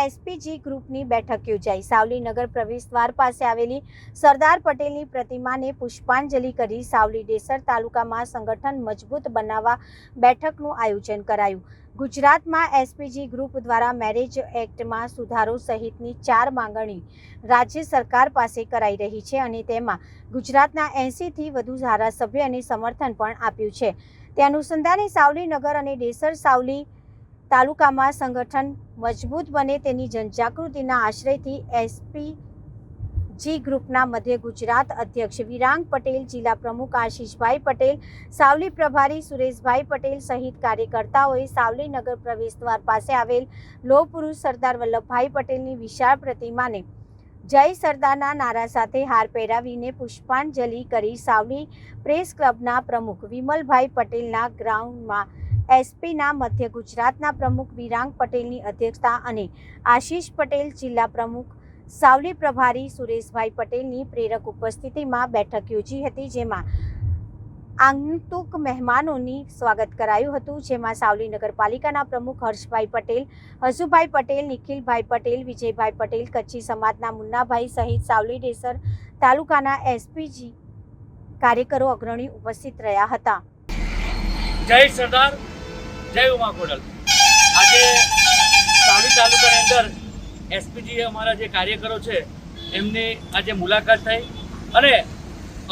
SPG ગ્રુપની બેઠક યોજાઈ. સાવલી નગર પ્રવેશ દ્વાર પાસે આવેલી સરદાર પટેલની પ્રતિમાને પુષ્પાંજલિ કરી સાવલી ડેસર તાલુકામાં સંગઠન મજબૂત બનાવવા બેઠકનું આયોજન કરાયું. ગુજરાતમાં એસપીજી ગ્રુપ દ્વારા મેરેજ એક્ટમાં સુધારો સહિતની ચાર માંગણી રાજ્ય સરકાર પાસે કરાઈ રહી છે અને તેમાં ગુજરાતના એંસીથી વધુ ધારાસભ્ય અને સમર્થન પણ આપ્યું છે. તે અનુસંધાને સાવલી નગર અને ડેસર સાવલી તાલુકામાં સંગઠન મજબૂત બને તેની જનજાગૃતિના આશ્રયથી એસપી જી ગ્રુપના મધ્ય ગુજરાત અધ્યક્ષ વિરાંગ પટેલ, જિલ્લા પ્રમુખ આશીષભાઈ પટેલ, સાવલી પ્રભારી સુરેશભાઈ પટેલ સહિત કાર્યકર્તાઓએ સાવલી નગર પ્રવેશ દ્વાર પાસે આવેલ લોહ પુરુષ સરદાર વલ્લભભાઈ પટેલની વિશાળ પ્રતિમાને જય સરદારના નારા સાથે હાર પહેરાવીને પુષ્પાંજલિ કરી સાવલી પ્રેસ ક્લબના પ્રમુખ વિમલભાઈ પટેલના ગ્રાઉન્ડમાં એસપીના મધ્ય ગુજરાતના પ્રમુખ વિરાંગ પટેલની અધ્યક્ષતા અને આશીષ પટેલ જિલ્લા પ્રમુખ સાવલી પ્રભારી સુરેશભાઈ પટેલની પ્રેરક ઉપસ્થિતિમાં બેઠક યોજી હતી, જેમાં આગંતુક મહેમાનોની સ્વાગત કરાયું હતું, જેમાં સાવલી નગરપાલિકાના પ્રમુખ હર્ષભાઈ પટેલ હસુભાઈ પટેલ, નિખિલભાઈ પટેલ, વિજયભાઈ પટેલ, કચ્છી સમાજના મુન્નાભાઈ સહિત સાવલી ડેસર તાલુકાના એસપીજી કાર્યકરો અગ્રણી ઉપસ્થિત રહ્યા હતા. જય સરદાર. જય ઉમા કોડલ આજે સાવલી તાલુકાની અંદર એસપીજી અમારા જે કાર્યકરો છે, એમની આજે મુલાકાત થઈ અને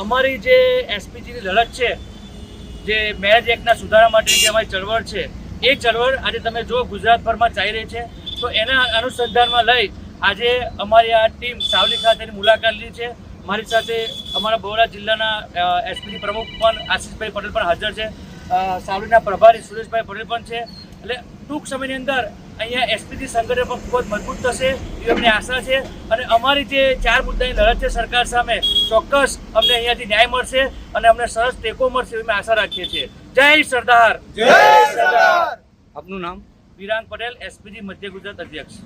અમારી જે એસપીજીની લડત છે, જે મેરેજ એક્ટના સુધારા માટેની જે અમારી ચળવળ છે, એ ચળવળ આજે તમે જો ગુજરાતભરમાં ચાલી રહી છે. તો એના અનુસંધાનમાં લઈ આજે અમારી આ ટીમ સાવલી ખાતેની મુલાકાત લીધી છે. મારી સાથે અમારા બરોડા જિલ્લાના એસપીજી પ્રમુખ પણ આશીષભાઈ પટેલ પણ હાજર છે. સાવલીના પ્રભારી સુરેશભાઈ પટેલ પણ છે. એટલે ટૂંક સમયની અંદર અહીંયા એસપીજી સંગઠન પણ ખૂબ જ મજબૂત થશે એવી અમને આશા છે. અને અમારી જે ચાર મુદ્દાની લડત છે સરકાર સામે ચોક્કસ અમને અહીંયાથી ન્યાય મળશે અને અમને સરસ ટેકો મળશે એવી અમે આશા રાખીએ છીએ. જય સરદાર. જય સરદાર. આપનું નામ? વિરાંગ પટેલ એસપીજી મધ્ય ગુજરાત અધ્યક્ષ.